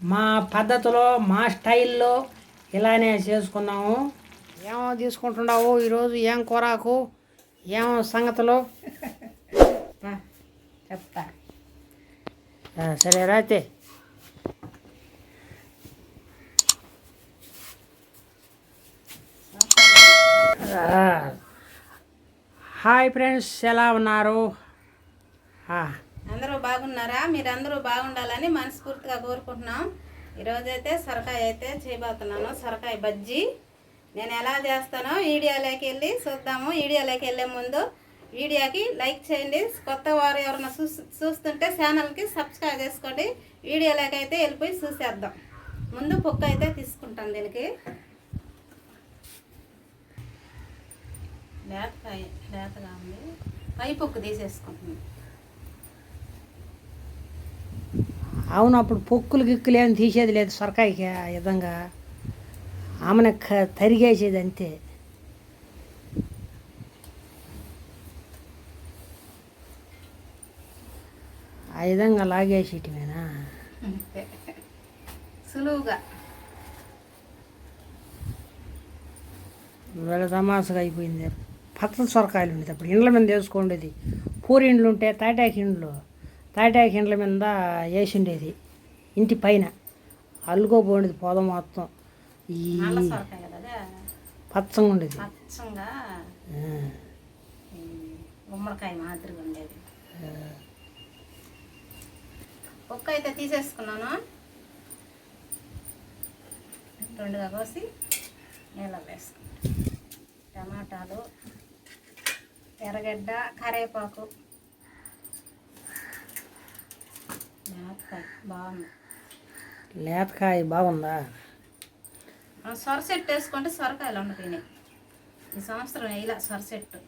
మా పద్ధతిలో మా స్టైల్లో ఇలానే చేసుకున్నాము. ఏమో తీసుకుంటున్నావు? ఈరోజు ఏం కూరకు? ఏమో సంగతులు? చెప్తా. సరే రాతే హాయ్ ఫ్రెండ్స్ ఎలా ఉన్నారు? అందరూ బాగున్నారా? మీరందరూ బాగుండాలని మనస్ఫూర్తిగా కోరుకుంటున్నాం. ఈరోజైతే సొరకాయ అయితే చేయబోతున్నాను. సొరకాయ బజ్జీ. నేను ఎలా చేస్తానో వీడియోలోకి వెళ్ళి చూద్దాము. వీడియోలోకి వెళ్ళే ముందు వీడియోకి లైక్ చేయండి. కొత్త వారు ఎవరైనా చూ చూస్తుంటే ఛానల్కి సబ్స్క్రైబ్ చేసుకోండి. వీడియోలోకి అయితే వెళ్ళిపోయి చూసేద్దాం. ముందు పొక్క అయితే తీసుకుంటాం దీనికి. లేతకాయ లేతగా ఉంది. పై పొక్కు తీసేసుకుంటున్నాను. అవును అప్పుడు పొక్కులు గిక్కులు ఏం తీసేది లేదు సొరకాయకి ఆ విధంగా. ఆమెను తరిగేసేది అంతే. ఆ విధంగా లాగేసేటివేనా? అంతే. సులువుగా. వీళ్ళ తమాసగా అయిపోయింది. పచ్చల సొరకాయలు ఉండేది అప్పుడు. ఇండ్ల మీద వేసుకోండేది. పూరి ఇండ్లు ఉంటే తాటాకి ఇండ్లు. తాటాకి ఇండ్ల మీద వేసిండేది ఇంటి పైన. అల్లుకోపోండేది పొద మొత్తం. ఈ పచ్చగా? ఉండేది పచ్చంగా గుమ్మడికాయ మాదిరిగా ఉండేది. ఒక్క అయితే తీసేసుకున్నాను. రెండుగా కోసి నీళ్ళలో వేసుకున్నాను టమాటాలు ఎర్రగడ్డ కరివేపాకు మిరపకాయ బాగుంది లేతకాయ బాగుందా. ఆ సొర చెట్టు వేసుకుంటే సొరకాయలు ఉండిపోయినాయి ఈ సంవత్సరం ఇలా సొర చెట్టు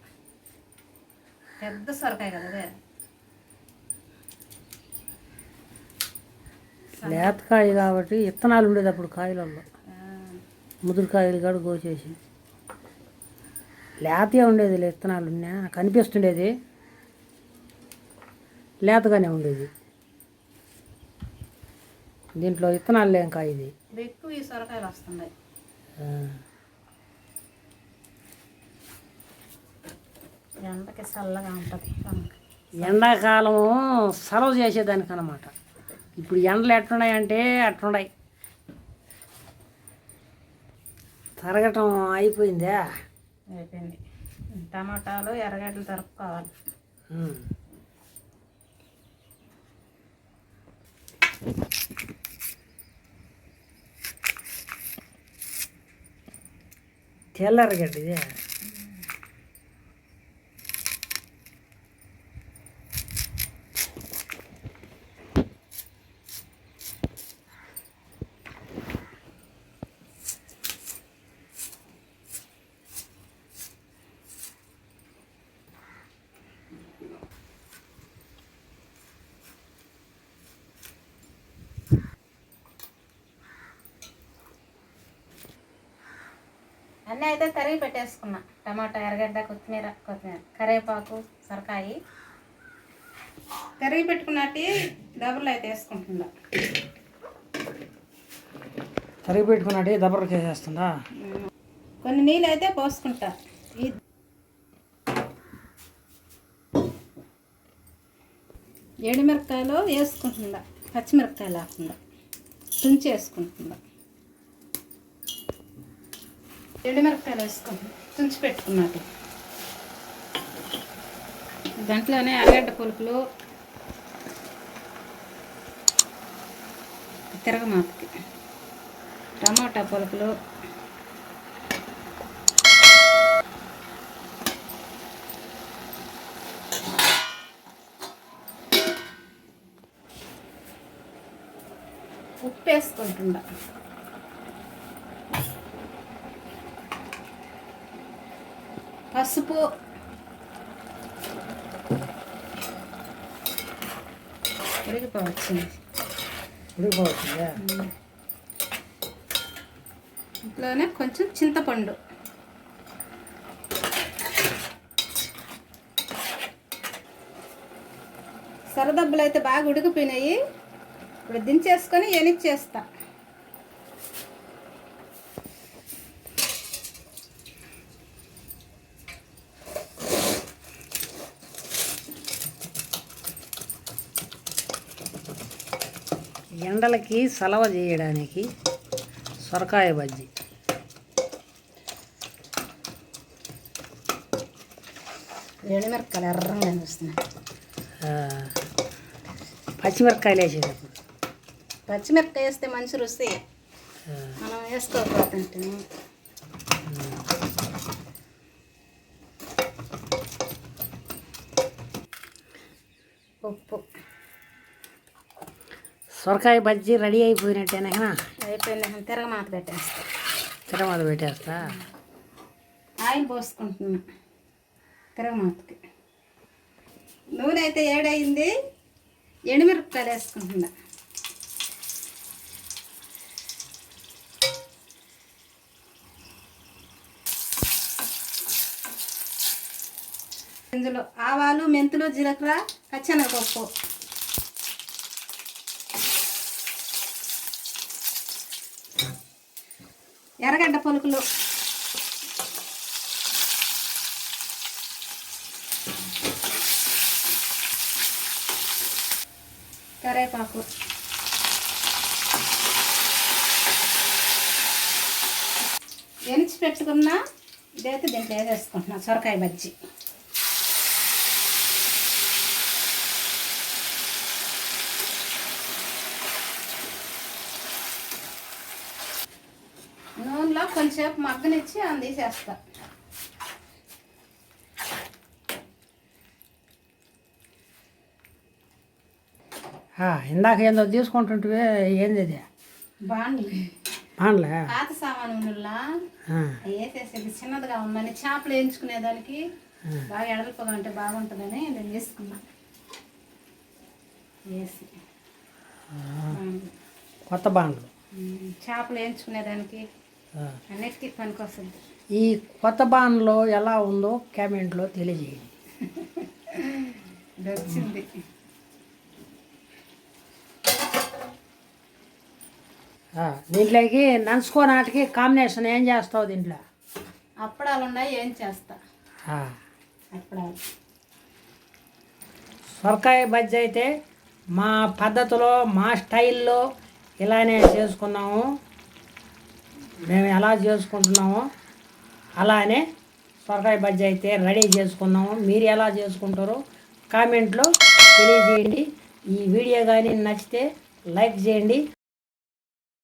పెద్ద సొరకాయ కదా లేతకాయ కాబట్టి విత్తనాలు ఉండేది అప్పుడు కాయలలో ముదురుకాయలు కూడా కోసేసి. లేతగా ఉండేది లే విత్తనాలు ఉన్నా కనిపిస్తుండేది లేతగానే ఉండేది. దీంట్లో విత్తనాలు లేం కాయ ఇది ఎక్కువ ఈ సొరకాయలు వస్తున్నాయి. ఎండకి చల్లగా ఉంటుంది. కనుక. ఎండాకాలము సెలవు చేసేదానికి అనమాట ఇప్పుడు ఎండలు ఎట్టున్నాయంటే అట్టున్నాయి తరగటం అయిపోయిందా? అయిపోయింది. టమాటాలు ఎర్రగడ్డలు తరుపుకోవాలి. ಎಲ್ಲರ ಎಲ್ಲರಿಗಡ್ಡಿ అన్నీ అయితే తరిగి పెట్టేసుకున్నా. టమాటా ఎర్రగడ్డ కొత్తిమీర కొత్తిమీర కరివేపాకు సొరకాయ. తరిగి పెట్టుకున్నట్టు డబ్బులు అయితే వేసుకుంటున్నా. తరిగి పెట్టుకున్నట్టు దబ్బరకి వేసేస్తుందా కొన్ని నీళ్ళు అయితే పోసుకుంటా. ఈ ఎండుమిరపకాయలు వేసుకుంటుందా పచ్చిమిరపకాయలు లేకుండా. తుంచి వేసుకుంటుందా ఎండుమిరపకాయలు వేసుకుంటున్నా తుంచి పెట్టుకున్నట్టు దాంట్లోనే అరగడ్డ పులుపులు తిరగమాతకి టమాటా పులుపులు ఉప్పు వేసుకుంటుండ పసుపు. ఉడికిపోవచ్చింది ఇంట్లోనే కొంచెం చింతపండు. సరదబ్బులు అయితే బాగా ఉడికిపోయినాయి. ఇప్పుడు దించేసుకొని ఎనిచ్చేస్తా. ఎండలకి సలవ చేయడానికి సొరకాయ బజ్జీ. ఎండుమిరపకాయలు ఎర్రంగా అనిపిస్తున్నాయి. పచ్చిమిరపకాయలు వేసేటప్పుడు. పచ్చిమిరపకాయ వేస్తే మంచి రుచి. మనం వేసుకోకపోతుంటే. ఉప్పు. సొరకాయ బజ్జీ రెడీ అయిపోయినట్టేనా అయిపోయింది తిరగమాత పెట్టేస్తా. తిరమల పెట్టేస్తా. ఆయిల్ పోసుకుంటున్నా. తిరగమాతకి నూనె అయితే ఏడయింది. ఎండుమిరపకాయలు వేసుకుంటున్నా. ఇందులో ఆవాలు మెంతులు జీలకర్ర పచ్చెనగపప్పు. ఎర్రగడ్డ పలుకులు. కరేపాకు. ఎనిచి పెట్టుకున్న ఇదైతే దీంట్లో వేసేసుకుంటున్నా సొరకాయ బజ్జీ. నూనెలో కొంచెంసేపు మగ్గనిచ్చి అందేసేస్తా. ఆ, ఇందాక ఏందో తీసుకుంటుంటే ఏంది అది బాగుండలే పాత సామాను నూనెలా? వేసేసేది చిన్నదిగా ఉందని చేపలు వేయించుకునేదానికి బాగా ఎడల్పుగా ఉంటే బాగుంటుందని నేను వేసుకున్నా. వేసి. కొత్త బాండ్లు. చేపలు వేయించుకునేదానికి. అన్నిటికీ పనికొస్తుంది. ఈ కొత్త బాండ్లో ఎలా ఉందో కామెంట్లో తెలియజేయండి. వచ్చింది ఆ, దీంట్లోకి నంచుకో నాటికి కాంబినేషన్ ఏం చేస్తావు దీంట్లో? అప్పడాలు ఉన్నాయి ఏం చేస్తా? ఆ, అప్పడాలు. సొరకాయ బజ్జీ అయితే మా పద్ధతిలో మా స్టైల్లో ఇలానే చేసుకున్నాము. మేము ఎలా చేసుకుంటున్నామో అలానే సొరకాయ బజ్జీ అయితే రెడీ చేసుకున్నాము. మీరు ఎలా చేసుకుంటారో కామెంట్లో తెలియజేయండి. ఈ వీడియో కానీ నచ్చితే లైక్ చేయండి.